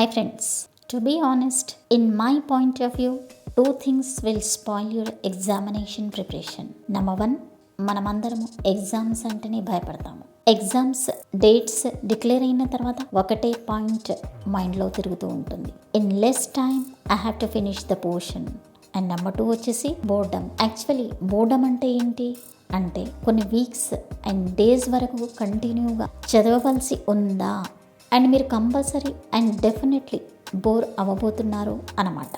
Hi friends to be honest in my point of view two things will spoil your examination preparation number one మనమందరము exams అంటేనే భయపడతాము. Exams dates declare అయిన తర్వాత ఒకటే point మైండ్లో తిరుగుతూ ఉంటుంది. In less time I have to finish the portion and number two వచ్చేసి బోర్డమ్ యాక్చువల్లీ బోర్డమ్ అంటే ఏంటి? అంటే కొన్ని వీక్స్ అండ్ డేస్ వరకు కంటిన్యూగా చదవవలసి ఉందా? అండ్ మీరు కంపల్సరీ అండ్ డెఫినెట్లీ బోర్ అవ్వబోతున్నారు అన్నమాట.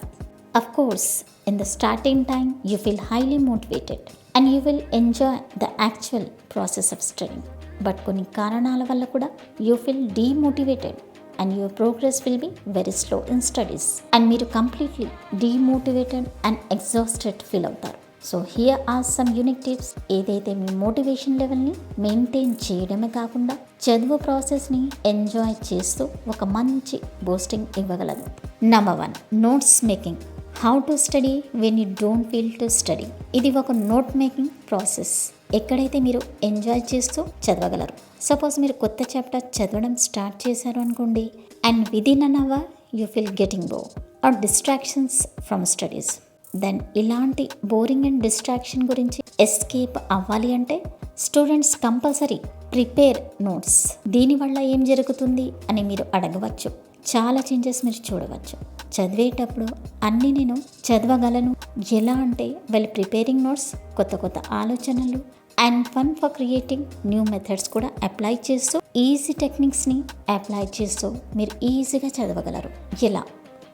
Of course in the starting time you feel highly motivated and you will enjoy the actual process of studying but కొన్ని కారణాల వల్ల కూడా you feel demotivated and your progress will be very slow in studies and మీరు completely demotivated and exhausted feel అవుతారు. So here are some unique tips ఏదైతే మీ motivation లెవెల్ని maintain చేయడమే కాకుండా చదువు ప్రాసెస్ని ఎంజాయ్ చేస్తూ ఒక మంచి బూస్టింగ్ ఇవ్వగలదు. Number one notes making how to study when you don't feel to study ఇది ఒక నోట్ మేకింగ్ ప్రాసెస్ ఎక్కడైతే మీరు ఎంజాయ్ చేస్తూ చదవగలరు. సపోజ్ మీరు కొత్త చాప్టర్ చదవడం స్టార్ట్ చేశారు అనుకోండి and within an hour you feel getting bore or distractions from studies then ఇలాంటి బోరింగ్ అండ్ డిస్ట్రాక్షన్ గురించి ఎస్కేప్ అవ్వాలి అంటే స్టూడెంట్స్ కంపల్సరీ ప్రిపేర్ నోట్స్. దీనివల్ల ఏం జరుగుతుంది అని మీరు అడగవచ్చు. చాలా చేంజెస్ మీరు చూడవచ్చు. చదివేటప్పుడు అన్నీ నేను చదవగలను. ఎలా అంటే వెల్ ప్రిపేరింగ్ నోట్స్ కొత్త కొత్త ఆలోచనలు and fun for creating new methods కూడా అప్లై చేస్తూ ఈజీ టెక్నిక్స్ని అప్లై చేస్తూ మీరు ఈజీగా చదవగలరు. ఎలా?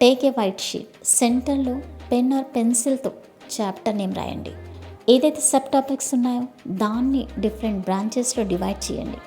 టేక్ ఏ వైట్ షీట్ సెంటర్లో పెన్ ఆర్ పెన్సిల్తో చాప్టర్ నేమ్ రాయండి. ఏదైతే సబ్ టాపిక్స్ ఉన్నాయో దాన్ని డిఫరెంట్ బ్రాంచెస్లో డివైడ్ చేయండి.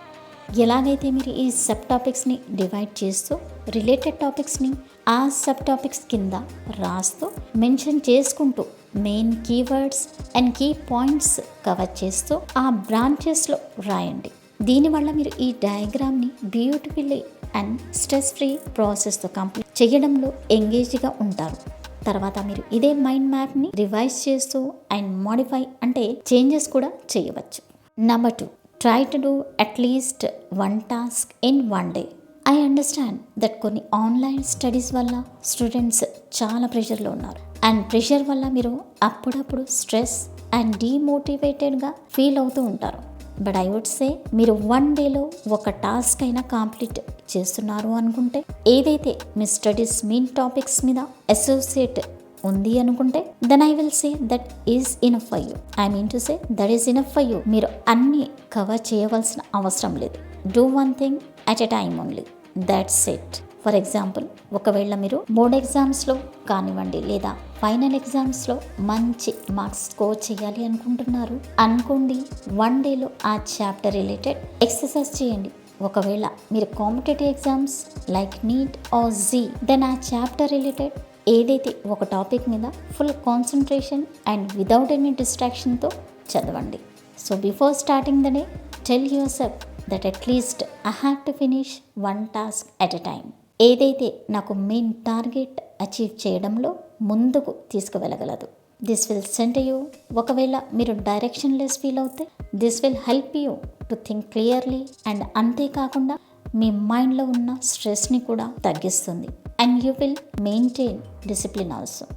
ఎలాగైతే మీరు ఈ సబ్ టాపిక్స్ని డివైడ్ చేస్తూ రిలేటెడ్ టాపిక్స్ని ఆ సబ్ టాపిక్స్ కింద రాస్తూ మెన్షన్ చేసుకుంటూ main keywords and key points cover చేస్తూ ఆ బ్రాంచెస్లో రాయండి. దీనివల్ల మీరు ఈ డయాగ్రామ్ని బ్యూటిఫుల్లీ అండ్ స్ట్రెస్ ఫ్రీ ప్రాసెస్తో కంప్లీట్ చేయడంలో ఎంగేజ్గా ఉంటారు. తర్వాత మీరు ఇదే మైండ్ మ్యాప్ని రివైజ్ చేస్తూ అండ్ మాడిఫై అంటే చేంజెస్ కూడా చేయవచ్చు. Number two try to do at least one task in one day I understand that కొన్ని ఆన్లైన్ స్టడీస్ వల్ల స్టూడెంట్స్ చాలా ప్రెషర్లో ఉన్నారు. అండ్ ప్రెషర్ వల్ల మీరు అప్పుడప్పుడు స్ట్రెస్ అండ్ డీమోటివేటెడ్గా ఫీల్ అవుతూ ఉంటారు. బట్ ఐ వుడ్ సే మీరు వన్ డేలో ఒక టాస్క్ అయినా కంప్లీట్ చేస్తున్నారు అనుకుంటే ఏదైతే మీ స్టడీస్ మెయిన్ టాపిక్స్ మీద అసోసియేట్ ఉంది అనుకుంటే then I will say that is enough for you I mean to say that is enough for you మీరు అన్నీ కవర్ చేయవలసిన అవసరం లేదు. Do one thing at a time only that's it for example ఒకవేళ మీరు board ఎగ్జామ్స్లో కానివ్వండి లేదా ఫైనల్ ఎగ్జామ్స్లో మంచి మార్క్స్ స్కోర్ చేయాలి అనుకుంటున్నారు అనుకోండి వన్ డేలో ఆ చాప్టర్ రిలేటెడ్ ఎక్సర్సైజ్ చేయండి. ఒకవేళ మీరు competitive exams like NEET or JEE then ఆ చాప్టర్ రిలేటెడ్ ఏదైతే ఒక టాపిక్ మీద full concentration and without any డిస్ట్రాక్షన్తో చదవండి. So before starting the day tell your self that at least I have to finish one task at a time ఏదైతే నాకు main target achieve చేయడంలో ముందుకు తీసుకువెళ్ళగలదు. This will sent you ఒకవేళ మీరు direction less feel అవుతే this will help you to think clearly and అంతేకాకుండా మీ మైండ్లో ఉన్న స్ట్రెస్ని కూడా తగ్గిస్తుంది. And you will maintain discipline also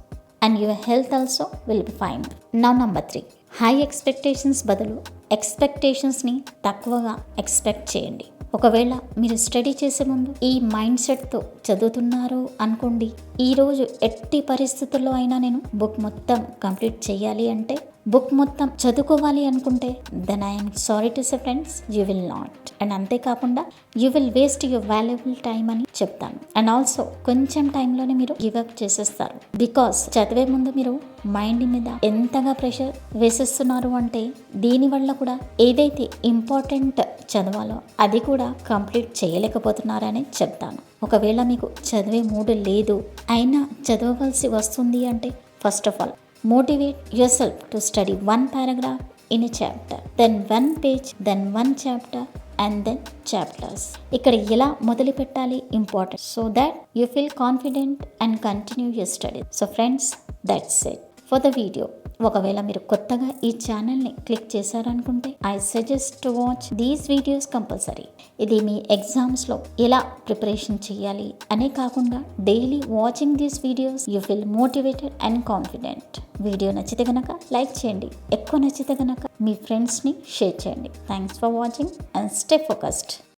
and your health also will be fine నా నంబర్ త్రీ హై ఎక్స్పెక్టేషన్స్ బదులు ఎక్స్పెక్టేషన్స్ని తక్కువగా ఎక్స్పెక్ట్ చేయండి. ఒకవేళ మీరు స్టడీ చేసే ముందు ఈ మైండ్ సెట్తో చదువుతున్నారు అనుకోండి. ఈరోజు ఎట్టి పరిస్థితుల్లో అయినా నేను బుక్ మొత్తం కంప్లీట్ చేయాలి అంటే బుక్ మొత్తం చదువుకోవాలి అనుకుంటే then I'm sorry to say friends you will not and అంతేకాకుండా you will waste your valuable time అని చెప్తాను. అండ్ ఆల్సో కొంచెం టైంలోనే మీరు గివప్ చేసేస్తారు. బికాస్ చదివే ముందు మీరు మైండ్ మీద ఎంతగా ప్రెషర్ వేసేస్తున్నారు అంటే దీనివల్ల కూడా ఏదైతే ఇంపార్టెంట్ చదవాలో అది కూడా కంప్లీట్ చేయలేకపోతున్నారని చెప్తాను. ఒకవేళ మీకు చదివే మూడు లేదు అయినా చదవవలసి వస్తుంది అంటే first of all motivate your self to study one paragraph in a chapter then one page then one chapter and then chapters ఇక్కడ ఎలా మొదలు పెట్టాలి important so that you feel confident and continue your study so friends that's it for the video ఒకవేళ మీరు కొత్తగా ఈ ఛానల్ని click చేశారనుకుంటే I suggest to watch these videos compulsory ఇది మీ ఎగ్జామ్స్లో ఎలా ప్రిపరేషన్ చేయాలి అనే కాకుండా daily watching these videos you feel motivated and confident video నచ్చితే గనక లైక్ చేయండి. ఎక్కువ నచ్చితే గనక మీ ఫ్రెండ్స్ని షేర్ చేయండి. Thanks for watching and stay focused